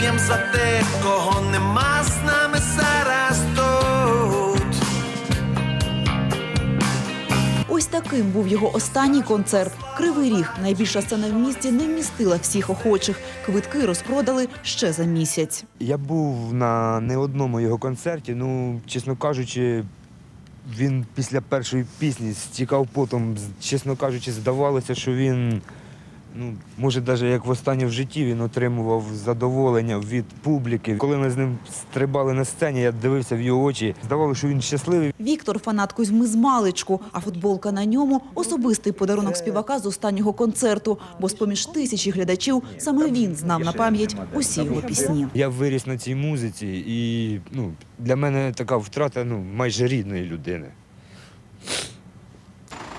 вип'єм за тих, кого нема з нами зараз тут. Ось таким був його останній концерт. Кривий ріг, найбільша сцена в місті, не вмістила всіх охочих. Квитки розпродали ще за місяць. Я був на не одному його концерті. Ну, чесно кажучи, він після першої пісні стікав потом. Чесно кажучи, здавалося, що він, ну, може, навіть як востаннє в житті він отримував задоволення від публіки. Коли ми з ним стрибали на сцені, я дивився в його очі. Здавалося, що він щасливий. Віктор фанат Кузьми з маличку, а футболка на ньому особистий подарунок співака з останнього концерту. Бо з поміж тисячі глядачів саме він знав на пам'ять усі його пісні. Я виріс на цій музиці, і ну, для мене така втрата ну, майже рідної людини.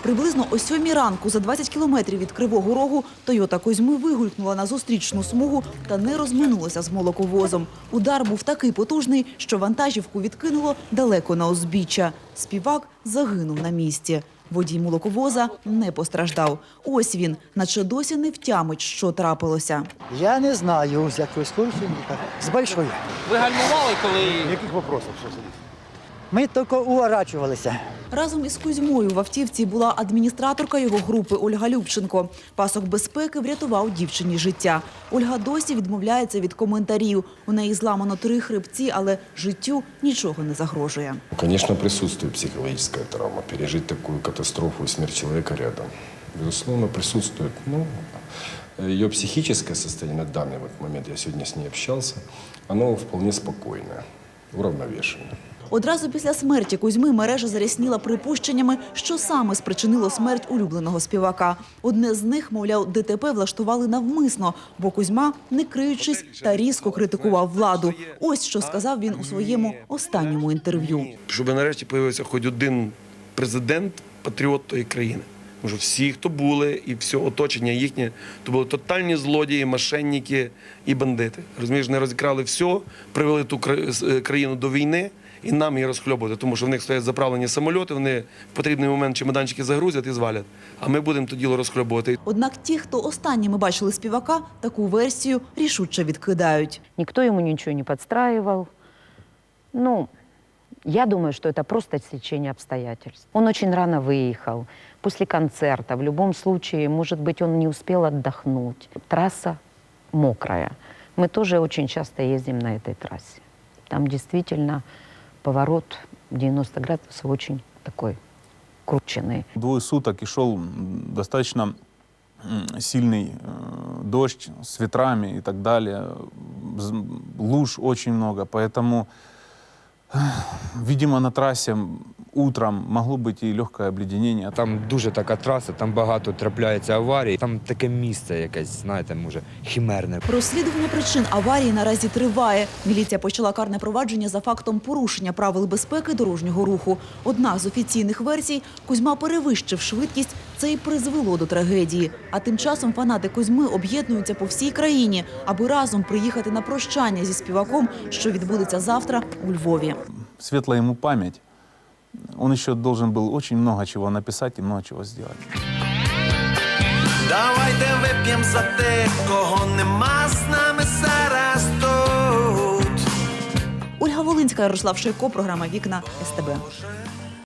Приблизно о сьомій ранку за 20 кілометрів від Кривого Рогу Тойота Козьми вигулькнула на зустрічну смугу та не розминулася з молоковозом. Удар був такий потужний, що вантажівку відкинуло далеко на узбіччя. Співак загинув на місці. Водій молоковоза не постраждав. Ось він, наче досі не втямить, що трапилося. Я не знаю, з якої екскурсії, з большої. Ви гальмували, коли Яких вопросов? Що сидить? Ми тільки уворачувалися. Разом із Кузьмою в автівці була адміністраторка його групи Ольга Любченко. Пасок безпеки врятував дівчині життя. Ольга досі відмовляється від коментарів. У неї зламано три хребці, але життю нічого не загрожує. Конечно, присутствует психологическая травма. Пережить такую катастрофу и смерть человека рядом. Безусловно, присутствует. Ну, ее психическое состояние на данный вот момент, я сегодня с ней общался, оно вполне спокойное, уравновешенное. Одразу після смерті Кузьми мережа зарясніла припущеннями, що саме спричинило смерть улюбленого співака. Одне з них, мовляв, ДТП влаштували навмисно, бо Кузьма, не криючись, та різко критикував владу. Ось що сказав він у своєму останньому інтерв'ю. щоб нарешті з'явився хоч один президент, патріот тої країни. Тому що всі, хто були, і все оточення їхнє, то були тотальні злодії, мошенники і бандити. Розумієш, не розікрали все, привели ту е, країну до війни. І нам її розхльобувати, тому що в них стоять заправлені самольоти, вони в потрібний момент чемоданчики загрузять і звалять. А ми будемо то діло розхльобувати. Однак ті, хто останніми бачили співака, таку версію рішуче відкидають. Никто ему ничего не подстраивал. Ну, я думаю, что это просто стечение обстоятельств. Он очень рано выехал, после концерта. В любом случае, может быть, он не успел отдохнуть. Трасса мокрая. Мы тоже очень часто ездим на этой трассе. Там действительно поворот 90 градусов очень такой крученный. Двое суток и шел достаточно сильный э, дождь с ветрами и так далее. Луж очень много, поэтому, видимо, на трассе утром могло быть и легкое обледенение. Там дуже така траса, там багато трапляється аварій. Там таке місце якесь, знаєте, може, хімерне. Розслідування причин аварії наразі триває. Міліція почала карне провадження за фактом порушення правил безпеки дорожнього руху. Одна з офіційних версій – Кузьма перевищив швидкість, це й призвело до трагедії. А тим часом фанати Кузьми об'єднуються по всій країні, аби разом приїхати на прощання зі співаком, що відбудеться завтра у Львові. Светлая ему память. Он еще должен был очень много чего написать и много чего сделать. Давайте вип'ємо за тих, кого нема з нами зараз тут. Ольга Волинська, Ярослав Шейко, програма «Вікна» СТБ.